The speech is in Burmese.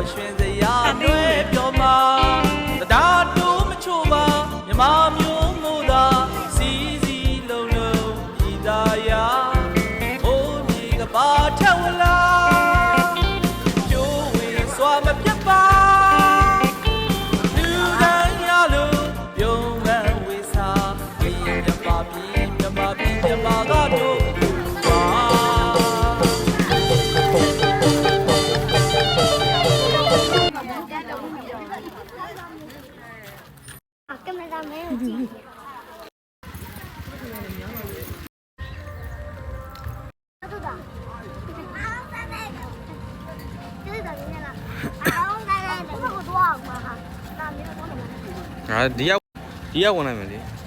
တော်ရှင်စရာတွဲပြောမှာတရားတိုးမချို့ပါမြမမျိုးငိုသာစီစီလုံးလုံးဤသာယာဟိုးမြေကပါထဝလာကျိုးဝင်စွာမပြတ်ပါလူတိုင်းရလို့ပြုံးလန်းဝေစာခရင်ပြပါပြီ आके मैदान में ऊंची 아 니야 니야 원하면 돼.